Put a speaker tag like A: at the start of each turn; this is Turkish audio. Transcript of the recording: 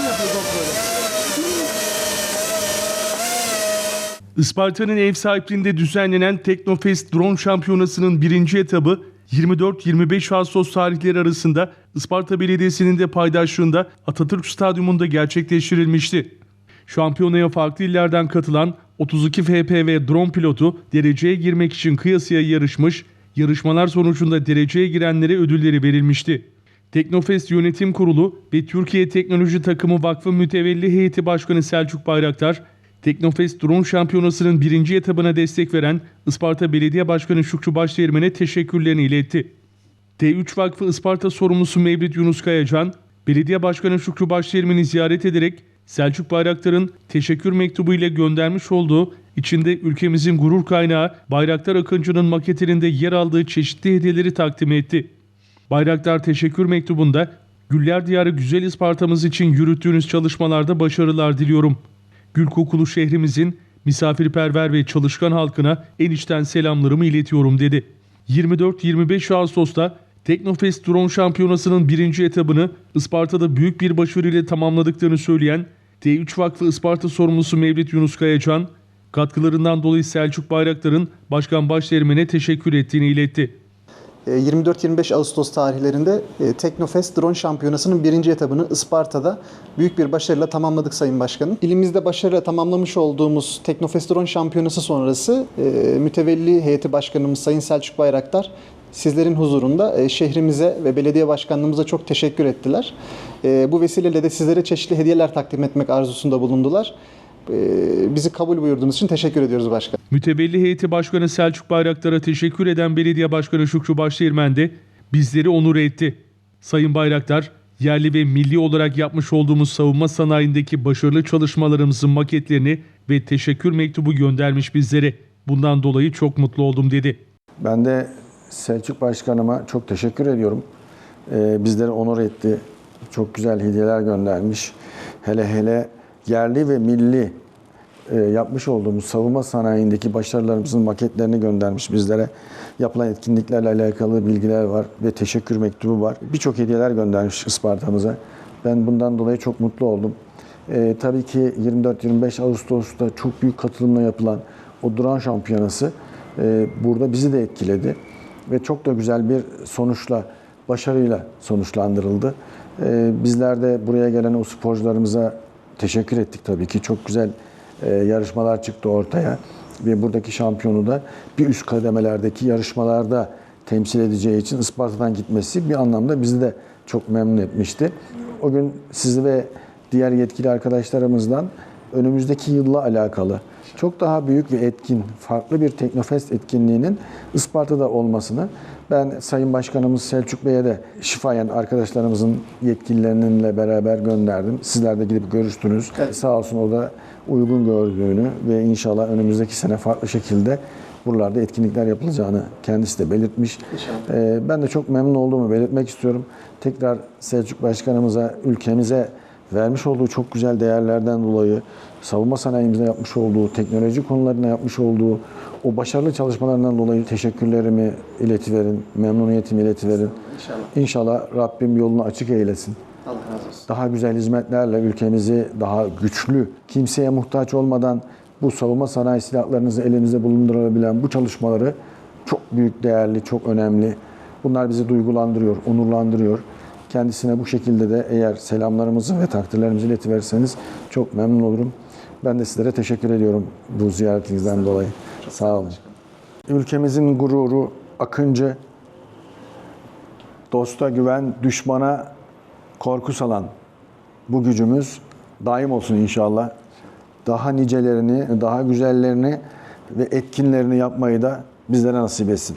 A: Kim yapıyor kontrolü?
B: Isparta'nın ev sahipliğinde düzenlenen Teknofest Drone Şampiyonası'nın birinci etabı 24-25 Ağustos tarihleri arasında Isparta Belediyesi'nin de paydaşlığında Atatürk Stadyumunda gerçekleştirilmişti. Şampiyonaya farklı illerden katılan 32 FPV drone pilotu dereceye girmek için kıyasıya yarışmış, yarışmalar sonucunda dereceye girenlere ödülleri verilmişti. Teknofest Yönetim Kurulu ve Türkiye Teknoloji Takımı Vakfı Mütevelli Heyeti Başkanı Selçuk Bayraktar, Teknofest Drone Şampiyonası'nın birinci etabına destek veren Isparta Belediye Başkanı Şükrü Başdeğirmen'e teşekkürlerini iletti. T3 Vakfı Isparta sorumlusu Mevlid Yunus Kayacan, Belediye Başkanı Şükrü Başdeğirmen'i ziyaret ederek Selçuk Bayraktar'ın teşekkür mektubu ile göndermiş olduğu içinde ülkemizin gurur kaynağı Bayraktar Akıncı'nın maketlerinde yer aldığı çeşitli hediyeleri takdim etti. Bayraktar teşekkür mektubunda Güller Diyarı güzel Isparta'mız için yürüttüğünüz çalışmalarda başarılar diliyorum. Gül kokulu şehrimizin misafirperver ve çalışkan halkına en içten selamlarımı iletiyorum dedi. 24-25 Ağustos'ta Teknofest Drone Şampiyonası'nın birinci etabını Isparta'da büyük bir başarıyla tamamladıklarını söyleyen T3 Vakfı Isparta sorumlusu Mevlid Yunus Kayacan, katkılarından dolayı Selçuk Bayraktar'ın Başkan Başdeğirmen'e teşekkür ettiğini iletti.
C: E, 24-25 Ağustos tarihlerinde e, Teknofest Drone Şampiyonası'nın birinci etabını Isparta'da büyük bir başarıyla tamamladık Sayın Başkanım. İlimizde başarıyla tamamlamış olduğumuz Teknofest Drone Şampiyonası sonrası e, mütevelli heyeti başkanımız Sayın Selçuk Bayraktar sizlerin huzurunda e, şehrimize ve belediye başkanlığımıza çok teşekkür ettiler. E, Bu vesileyle de sizlere çeşitli hediyeler takdim etmek arzusunda bulundular. E, Bizi kabul buyurduğunuz için teşekkür ediyoruz başkan.
B: Mütevelli heyeti başkanı Selçuk Bayraktar'a teşekkür eden belediye başkanı Şükrü Başdeğirmen de bizleri onur etti. Sayın Bayraktar, yerli ve milli olarak yapmış olduğumuz savunma sanayindeki başarılı çalışmalarımızın maketlerini ve teşekkür mektubu göndermiş bizlere. Bundan dolayı çok mutlu oldum dedi.
D: Ben de Selçuk Başkanıma çok teşekkür ediyorum. Ee, bizleri onur etti. Çok güzel hediyeler göndermiş. Hele hele yerli ve milli e, yapmış olduğumuz savunma sanayindeki başarılarımızın maketlerini göndermiş bizlere. Yapılan etkinliklerle alakalı bilgiler var ve teşekkür mektubu var. Birçok hediyeler göndermiş Isparta'mıza. Ben bundan dolayı çok mutlu oldum. Ee, tabii ki 24-25 Ağustos'ta çok büyük katılımla yapılan o drone şampiyonası e, burada bizi de etkiledi. Ve çok da güzel bir sonuçla, başarıyla sonuçlandırıldı. Ee, bizler de buraya gelen o sporcularımıza teşekkür ettik tabii ki. Çok güzel e, yarışmalar çıktı ortaya. Ve buradaki şampiyonu da bir üst kademelerdeki yarışmalarda temsil edeceği için Isparta'dan gitmesi bir anlamda bizi de çok memnun etmişti. O gün sizi ve diğer yetkili arkadaşlarımızdan önümüzdeki yılla alakalı çok daha büyük ve etkin, farklı bir Teknofest etkinliğinin Isparta'da olmasını ben Sayın Başkanımız Selçuk Bey'e de şifayen arkadaşlarımızın yetkililerinle beraber gönderdim. Sizler de gidip görüştünüz. Sağ olsun o da uygun gördüğünü ve inşallah önümüzdeki sene farklı şekilde buralarda etkinlikler yapılacağını kendisi de belirtmiş. Ee, ben de çok memnun olduğumu belirtmek istiyorum. Tekrar Selçuk Başkanımıza, ülkemize vermiş olduğu çok güzel değerlerden dolayı, savunma sanayimizde yapmış olduğu, teknoloji konularına yapmış olduğu o başarılı çalışmalarından dolayı teşekkürlerimi iletiverin, memnuniyetimi iletiverin.
C: İnşallah.
D: İnşallah Rabbim yolunu açık eylesin.
C: Allah razı olsun.
D: Daha güzel hizmetlerle ülkemizi daha güçlü, kimseye muhtaç olmadan bu savunma sanayi silahlarınızı elinizde bulundurabilen bu çalışmaları çok büyük, değerli, çok önemli. Bunlar bizi duygulandırıyor, onurlandırıyor. Kendisine bu şekilde de eğer selamlarımızı ve takdirlerimizi iletiverseniz çok memnun olurum. Ben de sizlere teşekkür ediyorum bu ziyaretinizden dolayı. Sağ olun. Ülkemizin gururu Akıncı, dosta güven, düşmana korku salan bu gücümüz daim olsun inşallah. Daha nicelerini, daha güzellerini ve etkinlerini yapmayı da bizlere nasip etsin.